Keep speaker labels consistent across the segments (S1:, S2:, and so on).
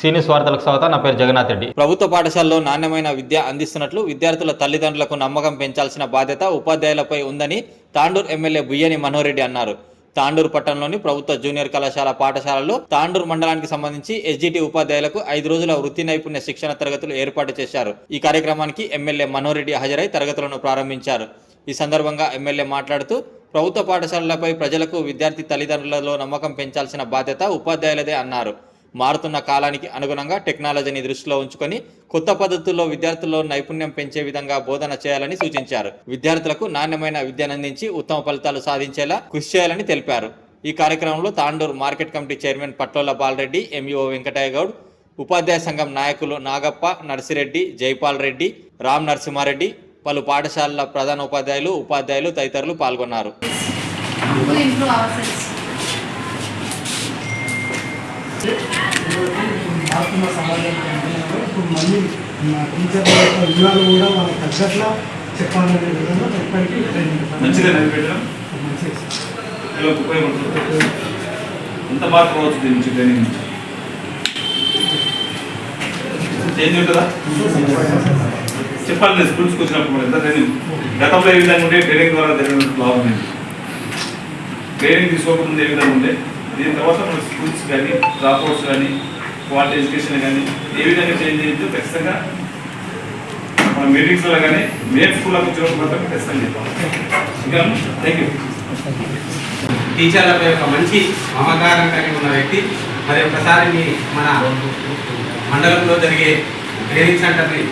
S1: సీనియస్ వార్తలకు స్వాగతం నా పేరు జగన్నాథ్ రెడ్డి.
S2: ప్రభుత్వ పాఠశాలలో నాణ్యమైన విద్య అందిస్తున్నట్లు విద్యార్థుల తల్లిదండ్రులకు నమ్మకం పెంచాల్సిన బాధ్యత ఉపాధ్యాయులపై ఉందని తాండూర్ ఎమ్మెల్యే బుయ్యని మనోరెడ్డి అన్నారు. తాండూరు పట్టణంలోని ప్రభుత్వ జూనియర్ కళాశాల పాఠశాలలో తాండూరు మండలానికి సంబంధించి ఎస్జిటి ఉపాధ్యాయులకు ఐదు రోజుల వృత్తి నైపుణ్య శిక్షణ తరగతులు ఏర్పాటు చేశారు. ఈ కార్యక్రమానికి ఎమ్మెల్యే మనోరెడ్డి హాజరై తరగతులను ప్రారంభించారు. ఈ సందర్భంగా ఎమ్మెల్యే మాట్లాడుతూ ప్రభుత్వ పాఠశాలలపై ప్రజలకు విద్యార్థి తల్లిదండ్రులలో నమ్మకం పెంచాల్సిన బాధ్యత ఉపాధ్యాయులదే అన్నారు. మారుతున్న కాలానికి అనుగుణంగా టెక్నాలజీని దృష్టిలో ఉంచుకొని కొత్త పద్ధతుల్లో విద్యార్థుల్లో నైపుణ్యం పెంచే విధంగా బోధన చేయాలని సూచించారు. విద్యార్థులకు నాణ్యమైన విద్యనందించి ఉత్తమ ఫలితాలు సాధించేలా కృషి చేయాలని తెలిపారు. ఈ కార్యక్రమంలో Tandur market committee chairman Patlola Balreddy MEO Venkataiah Goud ఉపాధ్యాయ సంఘం నాయకులు నాగప్ప నర్సిరెడ్డి జైపాల్ రెడ్డి రామ్ నరసింహారెడ్డి పలు పాఠశాలల ప్రధాన ఉపాధ్యాయులు ఉపాధ్యాయులు తదితరులు పాల్గొన్నారు.
S3: To improve ourselves.
S4: ఆత్మ సమాజం కంటే ఇప్పుడు మళ్ళీ టీచర్ల యొక్క విలువలు కూడా వాళ్ళకి తగ్గట్లా చెప్పాలనే విధంగా ఎప్పటికీ.
S5: మంచిగా నిలబెట్టడం ఉపయోగపడుతుంది? ఎంత మార్పు రావచ్చు దీని నుంచి ట్రైనింగ్ నుంచి? చేంజ్ ఉంటుందా? చెప్పాలి నేను స్కూల్స్కి వచ్చినప్పుడు ఎంత ట్రైనింగ్ గతంలో ఏ విధంగా ఉండే? ట్రైనింగ్ ద్వారా జరిగిన లాభం ఏంటి? ట్రైనింగ్ తీసుకోకముందు ఏ విధంగా ఉండే? దీని తర్వాత మన స్కూల్స్ కానీ డ్రాప్అవుట్స్ కానీ క్వాలిటీ ఎడ్యుకేషన్ కానీ ఏ విధంగా చేంజ్ చేయించో ఖచ్చితంగా మన మీటింగ్స్లో కానీ మెయిన్ స్కూల్లోకి వచ్చినప్పుడు మాత్రం ఖచ్చితంగా చెప్పాలి. ఇంకా థ్యాంక్ యూ
S6: టీచర్లపై ఒక మంచి మమకారం కలిగి ఉన్న వ్యక్తి మరి ఒకసారి మీ మన మండలంలో జరిగే ట్రైనింగ్ సెంటర్ని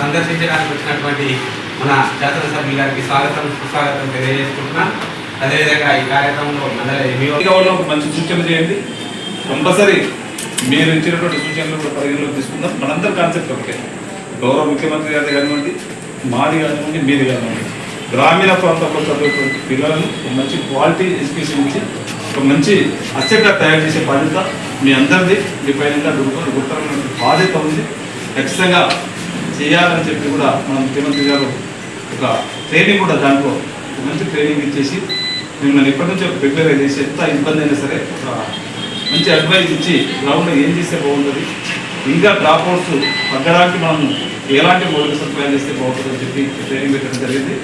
S6: సందర్శించడానికి వచ్చినటువంటి మన శాసనసభ్యుల గారికి స్వాగతం సుస్వాగతం తెలియజేసుకుంటున్నా. అదేవిధంగా ఈ కార్యక్రమంలో మండల
S5: మంచి సూచనలు చేయండి. కంపల్సరీ మీరు ఇచ్చినటువంటి సూచనలు కూడా పరిగణలోకి తీసుకుందాం. మనందరి కాన్సెప్ట్ ఒకటే. గౌరవ ముఖ్యమంత్రి గారి కానివ్వండి మాది కానివ్వండి మీది కానివ్వండి. గ్రామీణ ప్రాంతంలో చదివేటువంటి పిల్లలను ఒక మంచి క్వాలిటీ ఎడ్యుకేషన్ ఇచ్చి ఒక మంచి అసెట్గా తయారు చేసే బాధ్యత మీ అందరిది. మీ పైన గుర్తు బాధ్యత ఉంది. ఖచ్చితంగా చేయాలని చెప్పి కూడా మన ముఖ్యమంత్రి గారు ఒక ట్రైనింగ్ కూడా దాంట్లో ఒక మంచి ట్రైనింగ్ ఇచ్చేసి మిమ్మల్ని ఎప్పటి నుంచో ప్రిపేర్ చేసి ఎంత ఇబ్బంది అయినా సరే ఒక మంచి అడ్వైస్ ఇచ్చి గ్రౌండ్లో ఏం చేస్తే బాగుంటుంది? ఇంకా డ్రాప్ అవుట్స్ తగ్గడానికి మనం ఎలాంటి మౌలిక సదుపాయాలు చేస్తే బాగుంటుందని చెప్పి ట్రైనింగ్ పెట్టడం జరిగింది.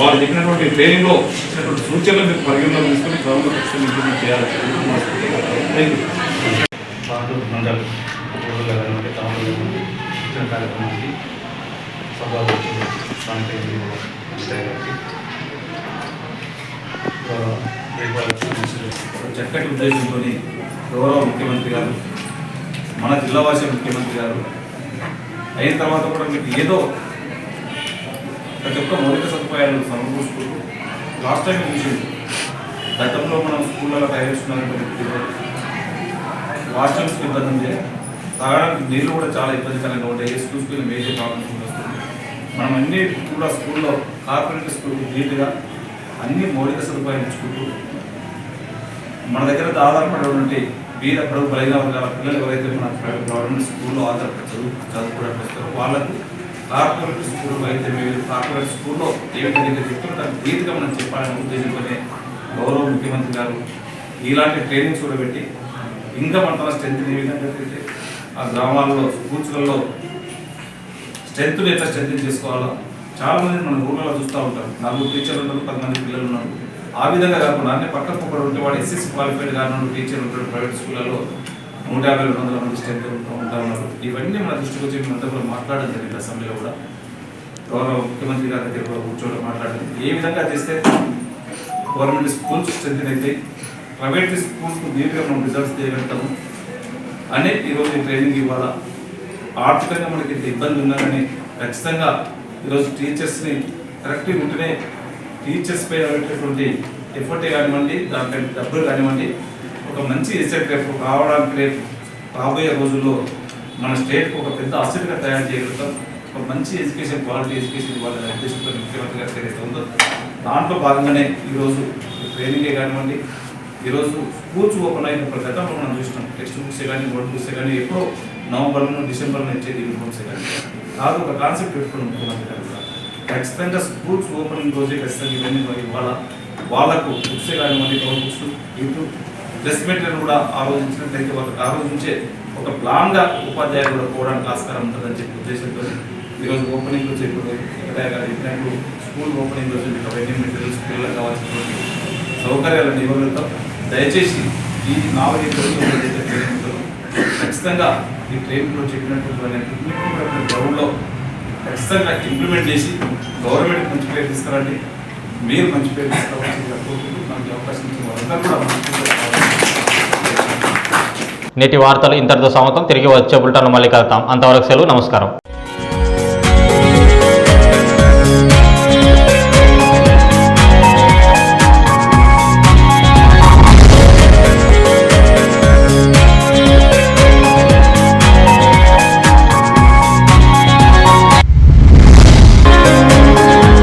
S5: వారు చెప్పినటువంటి ట్రైనింగ్లో ఇచ్చినటువంటి సూచనలు మీరు పరిగణలో తీసుకొని గ్రౌండ్లో ఖచ్చితంగా ఇంప్లిమెంట్ చేయాలని థ్యాంక్ యూ
S7: మండల్ కార్యక్రమానికి సభ స్థానిక చక్కటి ఉద్దేశంతో గౌరవ ముఖ్యమంత్రి గారు మన జిల్లా వాసి ముఖ్యమంత్రి గారు అయిన తర్వాత కూడా మీకు ఏదో ప్రతి ఒక్క మౌలిక సదుపాయాలను సమకూరుస్తూ లాస్ట్ టైం చూసింది గతంలో మనం స్కూళ్ళలో తయారు చేస్తున్నటువంటి వాష్రూమ్స్కి ఇబ్బంది ఉంది తాగడానికి నీళ్ళు కూడా చాలా ఇబ్బందికరంగా ఉంటాయి ఏ స్కూల్స్కి మేజర్ ప్రాబ్లమ్స్ వస్తుంది మనం అన్ని కూడా స్కూల్లో కార్పొరేట్ స్కూల్ నీట్గా అన్ని మౌలిక సదుపాయాలు ఇచ్చుకుంటూ మన దగ్గర ఆధారపడేటువంటి బీద పడవ బలైన వర్గాల పిల్లలు ఎవరైతే మన ప్రైవేట్ గవర్నమెంట్ స్కూల్లో ఆధారపడి చదువు చదువుకోవడానికి వస్తారో వాళ్ళకు కార్పొరేట్ స్కూల్ అయితే మీరు కార్పొరేట్ స్కూల్లో ఏ విధంగా చెప్తారో. దానికి ధీటుగా మనం చెప్పాలని ఉద్దేశంతోనే గౌరవ ముఖ్యమంత్రి గారు ఇలాంటి ట్రైనింగ్స్ కూడా పెట్టి ఇంకా మన తన స్ట్రెంత్ ఏ విధంగా అయితే ఆ గ్రామాల్లో స్కూల్స్లలో స్ట్రెంత్ ఎట్లా స్ట్రెంత్ చేసుకోవాలో చాలా మంది మన ఊళ్ళలో చూస్తూ ఉంటాం నలుగురు టీచర్లు ఉంటారు పది మంది పిల్లలు ఉన్నారు. ఆ విధంగా కాకుండా అన్ని పక్కన ఒకరు ఉంటే వాడు ఎస్ఎస్సి క్వాలిఫైడ్ కానున్న టీచర్ ఉంటాడు ప్రైవేట్ స్కూళ్ళలో నూట యాభై రెండు వందల మంది స్ట్రెంత్ ఉంటా ఉన్నారు. ఇవన్నీ మన దృష్టికి వచ్చి మేమంతా కూడా మాట్లాడడం జరిగింది అసెంబ్లీలో కూడా. గౌరవ ముఖ్యమంత్రి గారి దగ్గర కూడా కూర్చోవడం మాట్లాడింది ఏ విధంగా చేస్తే గవర్నమెంట్ స్కూల్స్ స్ట్రెంత్ అయితే ప్రైవేట్ స్కూల్స్కు దీనిగా మనం రిజల్ట్స్ చేయగలుగుతాము అనే ఈరోజు ట్రైనింగ్ ఇవ్వాలా? ఆర్థికంగా మనకి ఇంత ఇబ్బంది ఉన్నదని ఖచ్చితంగా ఈరోజు టీచర్స్ని కరెక్ట్గా ఉంటేనే టీచర్స్ పై పెట్టేటువంటి ఎఫర్ట్ కానివ్వండి దానిపై డబ్బులు కానివ్వండి ఒక మంచి ఎసెట్ రేపు రావడానికి రేపు రాబోయే రోజుల్లో మన స్టేట్కి ఒక పెద్ద అసెట్గా తయారు చేయగలుగుతాం. ఒక మంచి ఎడ్యుకేషన్ క్వాలిటీ ఎడ్యుకేషన్ ఇవ్వాలనే ఉద్దేశంతో ముఖ్యమంత్రి గారికి ఏదైతే ఉందో దాంట్లో భాగంగానే ఈరోజు ట్రైనింగే కానివ్వండి ఈరోజు స్కూల్స్ ఓపెన్ అయినప్పుడు గతంలో మనం చూసినాం టెక్స్ట్ బుక్స్ కానీ నోట్ బుక్స్ కానీ ఎప్పుడో నవంబర్లో డిసెంబర్లో ఇచ్చేది యూనిఫామ్స్ కానీ కాదు ఒక కాన్సెప్ట్ పెట్టుకుని ముఖ్యమంత్రి ఖచ్చితంగా స్కూల్స్ ఓపెనింగ్ రోజే ఖచ్చితంగా ఇవన్నీ మరి ఇవాళ వాళ్ళకు బుక్స్ మళ్ళీ గౌరవ బుక్స్. ఇంటూ డ్రెస్ మెటీరియల్ కూడా ఆలోచించినట్లయితే వాళ్ళకి ఆలోచించే ఒక ప్లాన్గా ఉపాధ్యాయులు కూడా పోవడానికి ఆస్కారం ఉంటుందని చెప్పి ఉద్దేశంతో ఈరోజు ఓపెనింగ్ రోజు చెప్పిన వెంకటయ్య చెప్పినట్లు స్కూల్ ఓపెనింగ్ రోజు మీకు అవన్నీ మెటీరియల్స్ పిల్లలకు కావాల్సినటువంటి సౌకర్యాలను ఇవ్వగలుగుతాం. దయచేసి ఈ నాలుగైదు రోజులు ఖచ్చితంగా ఈ ట్రైనింగ్లో చెప్పినటువంటి ఖచ్చితంగా ఇంప్లిమెంట్ చేసి గవర్నమెంట్ మంచి పేరు తీసుకురండి. మీరు మంచి పేరు తీసుకురావాల్సింది మనకి అవకాశం ఇచ్చిన వాళ్ళందరూ కూడా
S1: నేటి వార్తలు ఇంతటితో సమతం తిరిగి వచ్చే బులెటిన్లో మళ్ళీ కలుతాం అంతవరకు సెలవు. నమస్కారం.